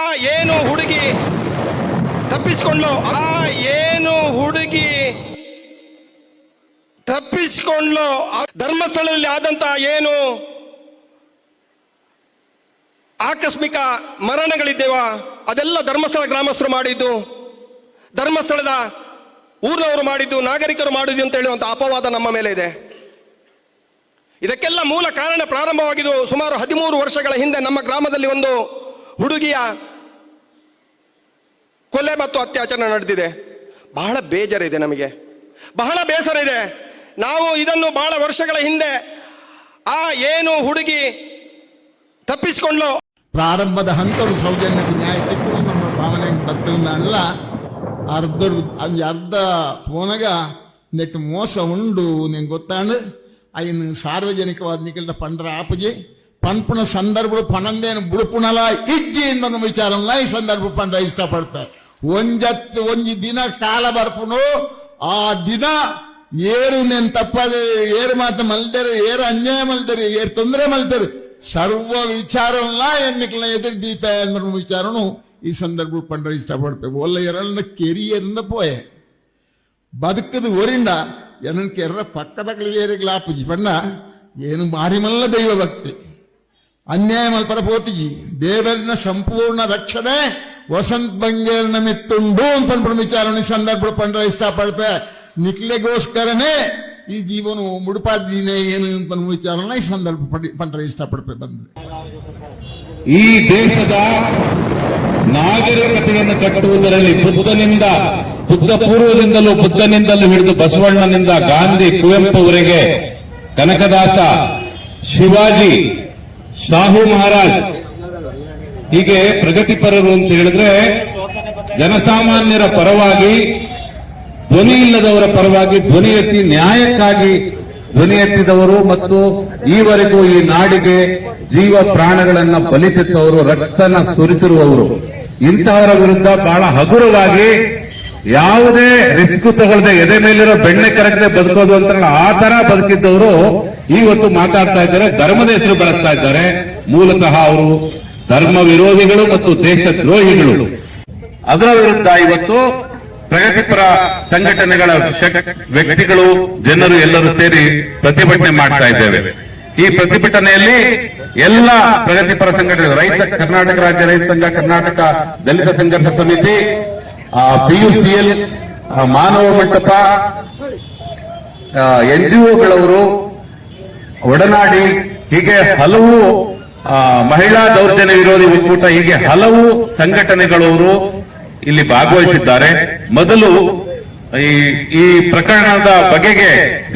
ಆ ಏನು ಹುಡುಗಿ ತಪ್ಪಿಸ್ಕೊಂಡ್ಲು? ಆ ಏನು ಹುಡುಗಿ ತಪ್ಪಿಸ್ಕೊಂಡ್ಲು? ಆ ಧರ್ಮಸ್ಥಳದಲ್ಲಿ ಆದಂತ ಏನು ಆಕಸ್ಮಿಕ ಮರಣಗಳಿದ್ದೇವ? ಅದೆಲ್ಲ ಧರ್ಮಸ್ಥಳ ಗ್ರಾಮಸ್ಥರು ಮಾಡಿದ್ದು. ಧರ್ಮಸ್ಥಳದ ಊರಿನವರು ಮಾಡಿದ್ದು, ನಾಗರಿಕರು ಮಾಡಿದ್ದು ಅಂತ ಹೇಳುವಂತ ಅಪವಾದ ನಮ್ಮ ಮೇಲೆ ಇದೆ. ಇದಕ್ಕೆಲ್ಲ ಮೂಲ ಕಾರಣ ಪ್ರಾರಂಭವಾಗಿದ್ದು ಸುಮಾರು ಹದಿಮೂರು ವರ್ಷಗಳ ಹಿಂದೆ ನಮ್ಮ ಗ್ರಾಮದಲ್ಲಿ ಒಂದು ಹುಡುಗಿಯ ಕೊಲೆ ಮತ್ತು ಅತ್ಯಾಚಾರ ನಡೆದಿದೆ. ಬಹಳ ಬೇಜಾರಿದೆ ನಮಗೆ. ಬಹಳ ಬೇಸರ ಇದೆ ನಾವು ಇದನ್ನು ಬಹಳ ವರ್ಷಗಳ ಹಿಂದೆ ಆ ಏನು ಹುಡುಗಿ ತಪ್ಪಿಸಿಕೊಂಡು ಪ್ರಾರಂಭದ ಹಂತರು ಸೌಜನ್ಯ ನ್ಯಾಯ ತಿಕ್ಕಲು ನಮ್ಮ ಭಾವನೆ ಅಲ್ಲ, ಅರ್ಧ ಅರ್ಧ ಪೋನಗ ನೆಟ್ಟು ಮೋಸ ಉಂಡು, ನಿಂಗೆ ಗೊತ್ತಾಂಡು ಅಯ್ಯನ್ನು ಸಾರ್ವಜನಿಕವಾದ ನಿಖಿಲ್ದ ಪಂಡ್ರ ಆಪಜಿ ಪನ್ಪುಣ ಸಂದರ್ಭ ಪಣಂದೇನು ಬುಡುಪುಣಲ ಇಜ್ಜಿ ಅನ್ನೋ ವಿಚಾರಲ್ಲ ಈ ಸಂದರ್ಭ ಪಂಡ್ರ ಇಷ್ಟಪಡ್ತಾರೆ ಒಂಜತ್ತು ಒಂಜಿ ದಿನ ಕಾಲ ಬರ್ಪುಣು ಆ ದಿನ ಏರು ನೆನ್ ತಪ್ಪದೆ ಏರು ಮಾತು ಮಲ್ದರು ಏರು ಅನ್ಯಾಯ ಮಲ್ದರು ಏರು ತೊಂದರೆ ಮಲ್ದರು ಸರ್ವ ವಿಚಾರಲ್ಲ ಎನ್ನಿಕಲ ಎದುರು ದೀಪ ಅನ್ನೋ ವಿಚಾರನು ಈ ಸಂದರ್ಭ ಪಂಡ್ರ ಇಷ್ಟಪಡ್ತೇವೆ ಒಲ್ಲ ಎರಡನ್ನ ಕೆರಿಯರಿಂದ ಪೋಯೆ ಬದುಕದು ಒರಿಂದ ಏನಕ್ಕೆ ಎರ್ರ ಪಕ್ಕದ ಏರಿಗ್ಲಾಪುಜಿ ಪಣ್ಣ ಏನು ಮಾರಿಮಲ್ಲ ದೈವ ಭಕ್ತಿ ಅನ್ಯಾಯ ಮಲ್ಪರ ಪೋತಿಜಿ ದೇವರಿನ ಸಂಪೂರ್ಣ ರಕ್ಷಣೆ ವಸಂತ್ ಬಂಗೇರ್ನ ಮಿತ್ತುಂಡು ಅಂತ ಅನ್ಬಿಟ್ಟು ವಿಚಾರ ಈ ಸಂದರ್ಭ ಪಂಡ್ರ ಇಷ್ಟಪಡ್ತೆ ನಿಕ್ಲೆಗೋಸ್ಕರನೇ ಈ ಜೀವನ ಮುಡುಪಾದಿನೇ ಏನು ಅಂತ ವಿಚಾರಣ ಈ ಸಂದರ್ಭ ಪಡಿ- ಪಂಡ್ರ ಇಷ್ಟಪಡ್ತೆ ಬಂದ್ರೆ ಈ ದೇಶದ ನಾಗರಿಕತೆಯನ್ನು ಕಟ್ಟುವುದರಲ್ಲಿ ಬುದ್ಧನಿಂದ, ಬುದ್ಧ ಪೂರ್ವದಿಂದಲೂ ಬುದ್ಧನಿಂದಲೂ ಹಿಡಿದು ಬಸವಣ್ಣನಿಂದ ಗಾಂಧಿ ಕುವೆಂಪುವರೆಗೆ ಕನಕದಾಸ, ಶಿವಾಜಿ ಶಾಹು ಮಹಾರಾಜ್. ಹೀಗೆ ಪ್ರಗತಿಪರರು ಅಂತ ಹೇಳಿದ್ರೆ, ಜನಸಾಮಾನ್ಯರ ಪರವಾಗಿ, ಧ್ವನಿ ಇಲ್ಲದವರ ಪರವಾಗಿ ಧ್ವನಿ ಎತ್ತಿ ನ್ಯಾಯಕ್ಕಾಗಿ ಧ್ವನಿ ಎತ್ತಿದವರು ಮತ್ತು ಈವರೆಗೂ ಈ ನಾಡಿಗೆ ಜೀವ ಪ್ರಾಣಗಳನ್ನ ಬಲಿತೆತ್ತವರು ರಕ್ತನ ಸುರಿಸಿರುವವರು. ಇಂತಹವರ ವಿರುದ್ಧ ಬಹಳ ಹಗುರವಾಗಿ ಯಾವುದೇ ರಿಸ್ಕ್ ತಗೊಳ್ಳದೆ ಎದೆ ಮೇಲಿರೋ ಬೆಣ್ಣೆ ಕರಗದೆ ಬದುಕೋದು ಅಂತ ಆ ತರ ಬದುಕಿದ್ದವರು ಇವತ್ತು ಮಾತಾಡ್ತಾ ಇದ್ದಾರೆ, ಧರ್ಮದ ಹೆಸರು ಬಳಸ್ತಾ ಇದ್ದಾರೆ. ಮೂಲತಃ ಅವರು ಧರ್ಮ ವಿರೋಧಿಗಳು ಮತ್ತು ದೇಶ ದ್ರೋಹಿಗಳು. ಅದರ ವಿರುದ್ಧ ಇವತ್ತು ಪ್ರಗತಿಪರ ಸಂಘಟನೆಗಳ ವ್ಯಕ್ತಿಗಳು, ಜನರು ಎಲ್ಲರೂ ಸೇರಿ ಪ್ರತಿಭಟನೆ ಮಾಡ್ತಾ ಇದ್ದೇವೆ. ಈ ಪ್ರತಿಭಟನೆಯಲ್ಲಿ ಎಲ್ಲ ಪ್ರಗತಿಪರ ಸಂಘಟನೆ ರೈತ ಕರ್ನಾಟಕ ರಾಜ್ಯ ರೈತ ಸಂಘ, ಕರ್ನಾಟಕ ದಲಿತ ಸಂಘರ್ಷ ಸಮಿತಿ ಪಿಯುಸಿಎಲ್ ಮಾನವ ಮಂಟಪ ಎನ್ಜಿಒಗಳವರು ಒಡನಾಡಿ ಹೀಗೆ ಹಲವು ಮಹಿಳಾ ದೌರ್ಜನ್ಯ ವಿರೋಧಿ ಒಕ್ಕೂಟ ಹೀಗೆ ಹಲವು ಸಂಘಟನೆಗಳವರು ಇಲ್ಲಿ ಭಾಗವಹಿಸಿದ್ದಾರೆ. ಮೊದಲು ಈ ಈ ಪ್ರಕರಣದ ಬಗೆಗೆ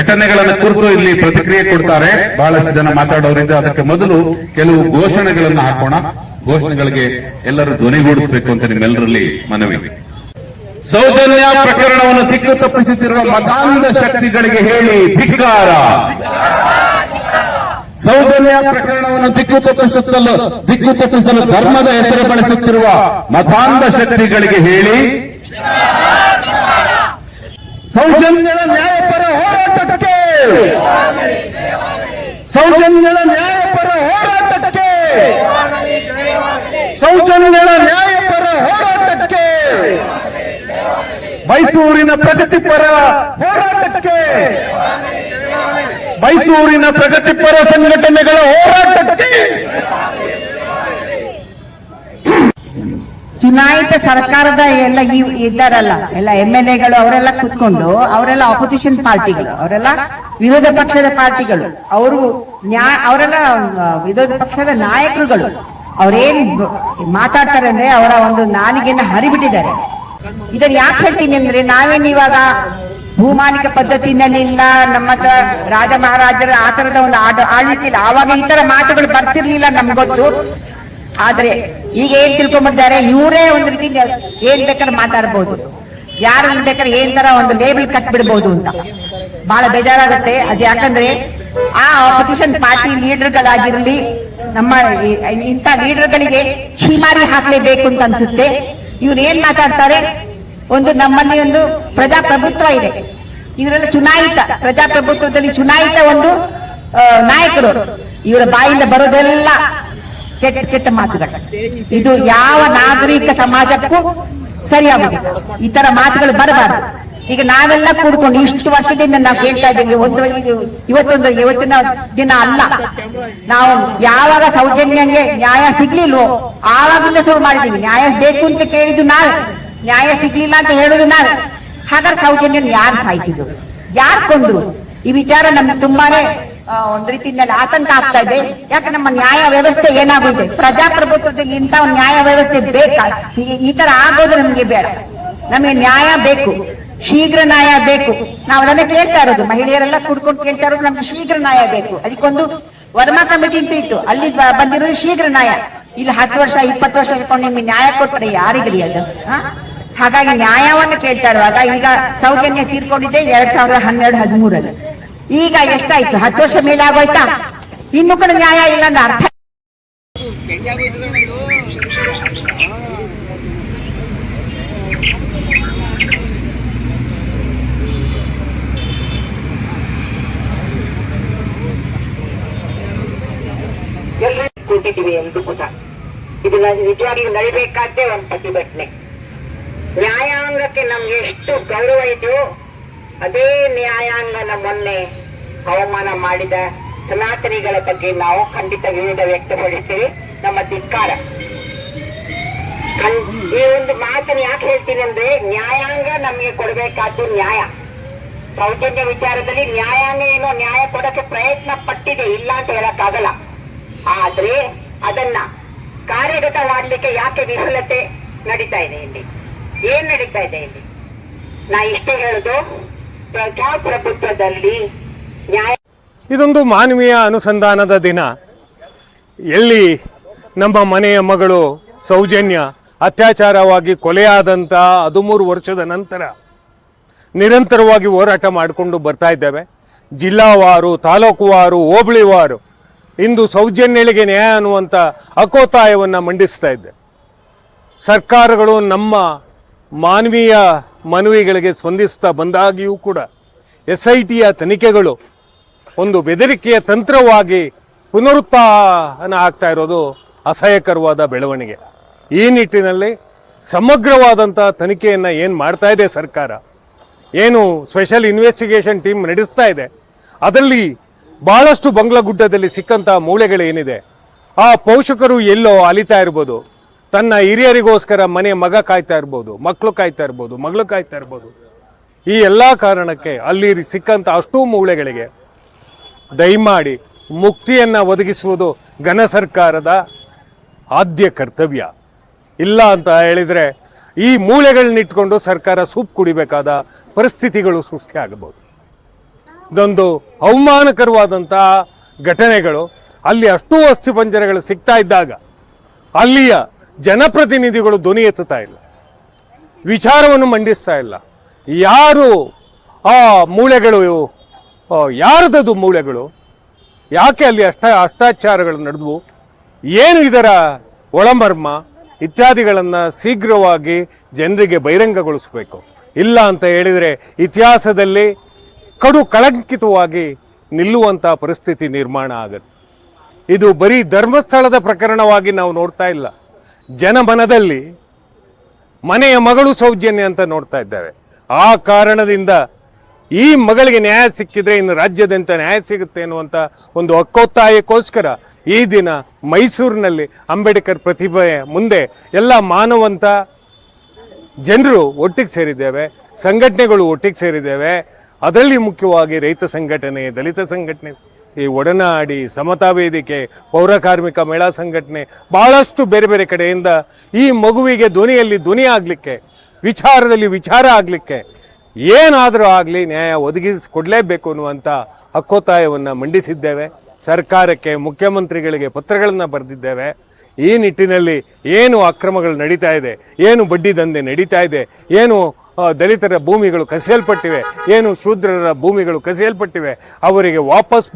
ಘಟನೆಗಳನ್ನು ಕುರಿತು ಇಲ್ಲಿ ಪ್ರತಿಕ್ರಿಯೆ ಕೊಡ್ತಾರೆ. ಬಹಳಷ್ಟು ಜನ ಮಾತಾಡೋರಿಂದ ಅದಕ್ಕೆ ಮೊದಲು ಕೆಲವು ಘೋಷಣೆಗಳನ್ನು ಹಾಕೋಣ. ಘೋಷಣೆಗಳಿಗೆ ಎಲ್ಲರೂ ಧ್ವನಿಗೂಡಿಸಬೇಕು ಅಂತ ನಿಮ್ಮೆಲ್ಲರಲ್ಲಿ ಮನವಿ. ಸೌಜನ್ಯ ಪ್ರಕರಣವನ್ನು ದಿಕ್ಕು ತಪ್ಪಿಸುತ್ತಿರುವ ಮತಾಂಧ ಶಕ್ತಿಗಳಿಗೆ ಹೇಳಿ, ಧಿಕ್ಕಾರ. ಸೌಜನ್ಯ ಪ್ರಕರಣವನ್ನು ದಿಕ್ಕು ತಪ್ಪಿಸುತ್ತಲು, ದಿಕ್ಕು ತಪ್ಪಿಸಲು ಧರ್ಮದ ಹೆಸರು ಬಳಸುತ್ತಿರುವ ಮತಾಂಧ ಶಕ್ತಿಗಳಿಗೆ ಹೇಳಿ ಸೌಜನ್ಯದ ನ್ಯಾಯಪರ ಹೋರಾಟಕ್ಕೆ. ಸೌಜನ್ಯದ ನ್ಯಾಯಪರ ಹೋರಾಟಕ್ಕೆ. ಸೌಜನ್ಯದ ನ್ಯಾಯಪರ ಹೋರಾಟಕ್ಕೆ ಮೈಸೂರಿನ ಪ್ರಗತಿಪರ ಹೋರಾಟಕ್ಕೆ. ಮೈಸೂರಿನ ಪ್ರಗತಿಪರ ಸಂಘಟನೆಗಳ ಹೋರಾಟಕ್ಕೆ. ಚುನಾಯಿತ ಸರ್ಕಾರದ ಎಲ್ಲ ಈ ಇದ್ದಾರಲ್ಲ, ಎಲ್ಲ ಎಂ ಎಲ್ ಎಗಳು, ಅವರೆಲ್ಲ ಕುತ್ಕೊಂಡು, ಅವರೆಲ್ಲ ಅಪೋಸಿಷನ್ ಪಾರ್ಟಿಗಳು, ಅವರೆಲ್ಲ ವಿರೋಧ ಪಕ್ಷದ ಪಾರ್ಟಿಗಳು, ಅವರು ನ್ಯಾ, ಅವರೆಲ್ಲ ವಿರೋಧ ಪಕ್ಷದ ನಾಯಕರುಗಳು, ಅವ್ರೇನ್ ಮಾತಾಡ್ತಾರೆ ಅಂದ್ರೆ ಅವರ ಒಂದು ನಾಲಿಗೆಯನ್ನು ಹರಿಬಿಟ್ಟಿದ್ದಾರೆ. ಇದನ್ನ ಯಾಕೆ ಹೇಳ್ತೀನಿ ಅಂದ್ರೆ ನಾವೇನ್ ಇವಾಗ ಭೂಮಾನಿಕ ಪದ್ಧತಿನಲ್ಲಿ ಇಲ್ಲ, ನಮ್ಮ ಹತ್ರ ರಾಜ ಮಹಾರಾಜರ ಆ ತರದ ಒಂದು ಆಳ್ವಿಕೆ ಇಲ್ಲ. ಆವಾಗ ಈ ತರ ಮಾತುಗಳು ಬರ್ತಿರ್ಲಿಲ್ಲ ನಮ್ಗೊತ್ತು ಆದ್ರೆ ಈಗ ಏನ್ ತಿಳ್ಕೊಂಡ್ಬಿಟ್ಟಿದ್ದಾರೆ, ಇವರೇ ಒಂದು ರೀತಿ ಏನ್ ಬೇಕಾದ್ರೆ ಮಾತಾಡ್ಬೋದು. ಯಾರು ಬೇಕಾದ್ರೆ ಏನ್ ತರ ಒಂದು ಲೇಬಲ್ ಕಟ್ ಬಿಡ್ಬೋದು ಅಂತ. ಬಹಳ ಬೇಜಾರಾಗುತ್ತೆ. ಅದು ಯಾಕಂದ್ರೆ ಆ ಆಪೋಸಿಷನ್ ಪಾರ್ಟಿ ಲೀಡರ್ಗಳಾಗಿರ್ಲಿ ನಮ್ಮ ಇಂಥ ಲೀಡರ್ಗಳಿಗೆ ಛೀಮಾರಿ ಹಾಕ್ಲೇಬೇಕು ಅಂತ ಅನ್ಸುತ್ತೆ. ಇವ್ರು ಏನ್ ಮಾತಾಡ್ತಾರೆ? ಒಂದು ನಮ್ಮಲ್ಲಿ ಒಂದು ಪ್ರಜಾಪ್ರಭುತ್ವ ಇದೆ. ಇವರೆಲ್ಲ ಚುನಾಯಿತ, ಪ್ರಜಾಪ್ರಭುತ್ವದಲ್ಲಿ ಚುನಾಯಿತ ಒಂದು ನಾಯಕರು. ಇವರ ಬಾಯಿಂದ ಬರೋದೆಲ್ಲ ಕೆಟ್ಟ ಕೆಟ್ಟ ಮಾತುಗಳು. ಇದು ಯಾವ ನಾಗರಿಕ ಸಮಾಜಕ್ಕೂ ಸರಿಯಾಗುದಿಲ್ಲ ಈ ತರ ಮಾತುಗಳು ಬರಬಾರದು. ಈಗ ನಾವೆಲ್ಲ ಕೂಡ್ಕೊಂಡು ಇಷ್ಟು ವರ್ಷದಿಂದ ನಾವು ಕೇಳ್ತಾ ಇದ್ದೀವಿ. ಒಂದು ಇವತ್ತೊಂದು, ಇವತ್ತಿನ ದಿನ ಅಲ್ಲ. ನಾವು ಯಾವಾಗ ಸೌಜನ್ಯಂಗೆ ನ್ಯಾಯ ಸಿಗ್ಲಿಲ್ವೋ, ಆವಾಗಿಂದ ಶುರು ಮಾಡಿದ್ದೀವಿ. ನ್ಯಾಯ ಬೇಕು ಅಂತ ಕೇಳಿದ್ದು ನಾವು. ನ್ಯಾಯ ಸಿಗ್ಲಿಲ್ಲ ಅಂತ ಹೇಳುದು ನಾವು. ಹಾಗಾದ್ರೆ ಸೌಜನ್ಯನ ಯಾರು ಸಾಯಿಸಿದ್ರು? ಯಾರು ಕೊಂದ್ರು? ಈ ವಿಚಾರ ನಮ್ಗೆ ತುಂಬಾನೇ ಒಂದ್ ರೀತಿಯಲ್ಲಿ ಆತಂಕ ಆಗ್ತಾ ಇದೆ. ಯಾಕೆ ನಮ್ಮ ನ್ಯಾಯ ವ್ಯವಸ್ಥೆ ಏನಾಗುತ್ತೆ ಪ್ರಜಾಪ್ರಭುತ್ವದಲ್ಲಿ ಇಂಥ ನ್ಯಾಯ ವ್ಯವಸ್ಥೆ ಬೇಕಾ? ಈ ತರ ಆಗೋದು ನಮ್ಗೆ ಬೇಡ. ನಮಗೆ ನ್ಯಾಯ ಬೇಕು. ಶೀಘ್ರ ನ್ಯಾಯ ಬೇಕು. ನಾವು ಅದನ್ನ ಕೇಳ್ತಾ ಇರೋದು. ಮಹಿಳೆಯರೆಲ್ಲ ಕುಡ್ಕೊಂಡು ಕೇಳ್ತಾ ಇರೋದು ನಮ್ಗೆ ಶೀಘ್ರ ನ್ಯಾಯ ಬೇಕು. ಅದಕ್ಕೊಂದು ವರ್ಮಾ ಕಮಿಟಿ ಅಂತ ಇತ್ತು. ಅಲ್ಲಿ ಬಂದಿರೋದು ಶೀಘ್ರ ನ್ಯಾಯ. ಇಲ್ಲಿ ಹತ್ತು ವರ್ಷ, ಇಪ್ಪತ್ತು ವರ್ಷ ಇಟ್ಕೊಂಡು ನಿಮ್ಗೆ ನ್ಯಾಯ ಕೊಟ್ಟರೆ ಯಾರಿಗಲಿ ಅದು? ಹಾಗಾಗಿ ನ್ಯಾಯವನ್ನು ಕೇಳ್ತಾ ಇರುವಾಗ ಈಗ ಸೌಜನ್ಯ ತೀರ್ಕೊಂಡಿದ್ದೆ ಎರಡ್ ಸಾವಿರದ ಹನ್ನೆರಡು, ಹದಿಮೂರಲ್ಲಿ. ಈಗ ಎಷ್ಟಾಯ್ತು? ಹತ್ತು ವರ್ಷ ಮೇಲೆ ಆಗೋಯ್ತಾ ಇನ್ನು ಕೂಡ ನ್ಯಾಯ ಇಲ್ಲ ಅಂದ್ರೆ ಅರ್ಥ ಕೂತಿದ್ದೀವಿ ಎಂದು ಕೂಡ. ಇದು ನ- ನಿಜವಾಗ್ಲೂ ನಡಿಬೇಕಾದ್ದೇ ಒಂದು ಪ್ರತಿಭಟನೆ. ನ್ಯಾಯಾಂಗಕ್ಕೆ ನಮ್ಗೆ ಎಷ್ಟು ಗೌರವ ಇದೆಯೋ ಅದೇ ನ್ಯಾಯಾಂಗನ ಮೊನ್ನೆ ಅವಮಾನ ಮಾಡಿದ ಸನಾತನಿಗಳ ಬಗ್ಗೆ ನಾವು ಖಂಡಿತ ವಿರೋಧ ವ್ಯಕ್ತಪಡಿಸ್ತೀವಿ. ನಮ್ಮ ಧಿಕ್ಕಾರ. ಈ ಒಂದು ಮಾತನ್ನು ಯಾಕೆ ಹೇಳ್ತೀನಿ ಅಂದ್ರೆ ನ್ಯಾಯಾಂಗ ನಮಗೆ ಕೊಡಬೇಕಾದ್ದು ನ್ಯಾಯ. ಸೌಜನ್ಯ ವಿಚಾರದಲ್ಲಿ ನ್ಯಾಯಾಂಗ ಏನೋ ನ್ಯಾಯ ಕೊಡಕ್ಕೆ ಪ್ರಯತ್ನ ಪಟ್ಟಿದೆ, ಇಲ್ಲ ಅಂತ ಹೇಳಕ್ಕಾಗಲ್ಲ. ಆದ್ರೆ ಅದನ್ನ ಕಾರ್ಯಗತ ಮಾಡ್ಲಿಕ್ಕೆ ಯಾಕೆ ವಿಫಲತೆ ನಡೀತಾ ಇದೆ ಇಲ್ಲಿ? ಏನ್ ನಡೀತಾ ಇದೆ ಇಲ್ಲಿ? ನಾ ಇಷ್ಟೇ ಹೇಳುದು, ಪ್ರಜಾಪ್ರಭುತ್ವದಲ್ಲಿ ನ್ಯಾಯ ಇದೊಂದು ಮಾನವೀಯ ಅನುಸಂಧಾನದ ದಿನ. ಎಲ್ಲಿ ನಮ್ಮ ಮನೆಯ ಮಗಳು ಸೌಜನ್ಯ ಅತ್ಯಾಚಾರವಾಗಿ ಕೊಲೆಯಾದಂಥ ಹದಿಮೂರು ವರ್ಷದ ನಂತರ ನಿರಂತರವಾಗಿ ಹೋರಾಟ ಮಾಡಿಕೊಂಡು ಬರ್ತಾ ಇದ್ದೇವೆ. ಜಿಲ್ಲಾವಾರು, ತಾಲೂಕುವಾರು, ಹೋಬಳಿವಾರು ಇಂದು ಸೌಜನ್ಯಳಿಗೆ ನ್ಯಾಯ ಅನ್ನುವಂಥ ಅಕೋತಾಯವನ್ನು ಮಂಡಿಸ್ತಾ ಇದ್ದೆ. ಸರ್ಕಾರಗಳು ನಮ್ಮ ಮಾನವೀಯ ಮನವಿಗಳಿಗೆ ಸ್ಪಂದಿಸ್ತಾ ಬಂದಾಗಿಯೂ ಕೂಡ ಎಸ್ ಐ ಟಿಯ ತನಿಖೆಗಳು ಒಂದು ಬೆದರಿಕೆಯ ತಂತ್ರವಾಗಿ ಪುನರುತ್ಥಾನ ಆಗ್ತಾ ಇರೋದು ಅಸಹ್ಯಕರವಾದ ಬೆಳವಣಿಗೆ. ಈ ನಿಟ್ಟಿನಲ್ಲಿ ಸಮಗ್ರವಾದಂಥ ತನಿಖೆಯನ್ನು ಏನು ಮಾಡ್ತಾ ಇದೆ ಸರ್ಕಾರ? ಏನು ಸ್ಪೆಷಲ್ ಇನ್ವೆಸ್ಟಿಗೇಷನ್ ಟೀಮ್ ನಡೆಸ್ತಾ ಇದೆ? ಅದರಲ್ಲಿ ಬಹಳಷ್ಟು ಬಂಗ್ಲಗುಡ್ಡದಲ್ಲಿ ಸಿಕ್ಕಂಥ ಮೂಳೆಗಳೇನಿದೆ? ಆ ಪೋಷಕರು ಎಲ್ಲೋ ಅಲಿತಾ ಇರ್ಬೋದು. ತನ್ನ ಹಿರಿಯರಿಗೋಸ್ಕರ ಮನೆ ಮಗ ಕಾಯ್ತಾ ಇರ್ಬೋದು ಮಕ್ಕಳು ಕಾಯ್ತಾ ಇರ್ಬೋದು, ಮಗಳು ಕಾಯ್ತಾ ಇರ್ಬೋದು. ಈ ಎಲ್ಲ ಕಾರಣಕ್ಕೆ ಅಲ್ಲಿ ಸಿಕ್ಕಂಥ ಅಷ್ಟೂ ಮೂಳೆಗಳಿಗೆ ದಯಮಾಡಿ ಮುಕ್ತಿಯನ್ನು ಒದಗಿಸುವುದು ಘನ ಸರ್ಕಾರದ ಆದ್ಯ ಕರ್ತವ್ಯ. ಇಲ್ಲ ಅಂತ ಹೇಳಿದರೆ ಈ ಮೂಳೆಗಳನ್ನಿಟ್ಕೊಂಡು ಸರ್ಕಾರ ಸೂಪ್ ಕುಡಿಬೇಕಾದ ಪರಿಸ್ಥಿತಿಗಳು ಸೃಷ್ಟಿಯಾಗಬಹುದು ಇದೊಂದು ಅವಮಾನಕರವಾದಂತಹ ಘಟನೆಗಳು. ಅಲ್ಲಿ ಅಷ್ಟೂ ಅಸ್ಥಿಪಂಜರಗಳು ಸಿಗ್ತಾ ಇದ್ದಾಗ ಅಲ್ಲಿಯ ಜನಪ್ರತಿನಿಧಿಗಳು ಧ್ವನಿ ಎತ್ತುತ್ತಾ ಇಲ್ಲ. ವಿಚಾರವನ್ನು ಮಂಡಿಸ್ತಾ ಇಲ್ಲ. ಯಾರು ಆ ಮೂಳೆಗಳು ಯಾರದದು ಮೂಳೆಗಳು? ಯಾಕೆ ಅಲ್ಲಿ ಅಷ್ಟ, ಅಷ್ಟಾಚಾರಗಳು ನಡೆದವು? ಏನು ಇದರ ಒಳಮರ್ಮ? ಇತ್ಯಾದಿಗಳನ್ನು ಶೀಘ್ರವಾಗಿ ಜನರಿಗೆ ಬಹಿರಂಗಗೊಳಿಸಬೇಕು. ಇಲ್ಲ ಅಂತ ಹೇಳಿದರೆ ಇತಿಹಾಸದಲ್ಲಿ ಕಡು ಕಳಂಕಿತವಾಗಿ ನಿಲ್ಲುವಂಥ ಪರಿಸ್ಥಿತಿ ನಿರ್ಮಾಣ ಆಗುತ್ತೆ. ಇದು ಬರೀ ಧರ್ಮಸ್ಥಳದ ಪ್ರಕರಣವಾಗಿ ನಾವು ನೋಡ್ತಾ ಇಲ್ಲ. ಜನಮನದಲ್ಲಿ ಮನೆಯ ಮಗಳು ಸೌಜನ್ಯ ಅಂತ ನೋಡ್ತಾ ಇದ್ದಾರೆ ಆ ಕಾರಣದಿಂದ ಈ ಮಗಳಿಗೆ ನ್ಯಾಯ ಸಿಕ್ಕಿದ್ರೆ ಇನ್ನು ರಾಜ್ಯದಂತ ನ್ಯಾಯ ಸಿಗುತ್ತೆ ಅನ್ನುವಂಥ ಒಂದು ಹಕ್ಕೊತ್ತಾಯಕ್ಕೋಸ್ಕರ ಈ ದಿನ ಮೈಸೂರಿನಲ್ಲಿ ಅಂಬೇಡ್ಕರ್ ಪ್ರತಿಭೆ ಮುಂದೆ ಎಲ್ಲ ಮಾನವಂತ ಜನರು ಒಟ್ಟಿಗೆ ಸೇರಿದ್ದೇವೆ, ಸಂಘಟನೆಗಳು ಒಟ್ಟಿಗೆ ಸೇರಿದ್ದೇವೆ ಅದರಲ್ಲಿ ಮುಖ್ಯವಾಗಿ ರೈತ ಸಂಘಟನೆ, ದಲಿತ ಸಂಘಟನೆ, ಈ ಒಡನಾಡಿ, ಸಮತಾ ವೇದಿಕೆ, ಪೌರ ಕಾರ್ಮಿಕ ಮೇಳ ಸಂಘಟನೆ ಬಹಳಷ್ಟು ಬೇರೆ ಬೇರೆ ಕಡೆಯಿಂದ ಈ ಮಗುವಿಗೆ ಧ್ವನಿಯಲ್ಲಿ ಧ್ವನಿ ಆಗಲಿಕ್ಕೆ, ವಿಚಾರದಲ್ಲಿ ವಿಚಾರ ಆಗಲಿಕ್ಕೆ ಏನಾದರೂ ಆಗಲಿ ನ್ಯಾಯ ಒದಗಿಸಿಕೊಡಲೇಬೇಕು ಅನ್ನುವಂಥ ಹಕ್ಕೊತ್ತಾಯವನ್ನು ಮಂಡಿಸಿದ್ದೇವೆ. ಸರ್ಕಾರಕ್ಕೆ, ಮುಖ್ಯಮಂತ್ರಿಗಳಿಗೆ ಪತ್ರಗಳನ್ನು ಬರೆದಿದ್ದೇವೆ. ಈ ನಿಟ್ಟಿನಲ್ಲಿ ಏನು ಅಕ್ರಮಗಳು ನಡೀತಾ ಇದೆ, ಏನು ಬಡ್ಡಿ ದಂಧೆ ನಡೀತಾ ಇದೆ, ಏನು ದಲಿತರ ಭೂಮಿಗಳು ಕಸಿಯಲ್ಪಟ್ಟಿವೆ, ಏನು ಶೂದ್ರರ ಭೂಮಿಗಳು ಕಸಿಯಲ್ಪಟ್ಟಿವೆ, ಅವರಿಗೆ ವಾಪಸ್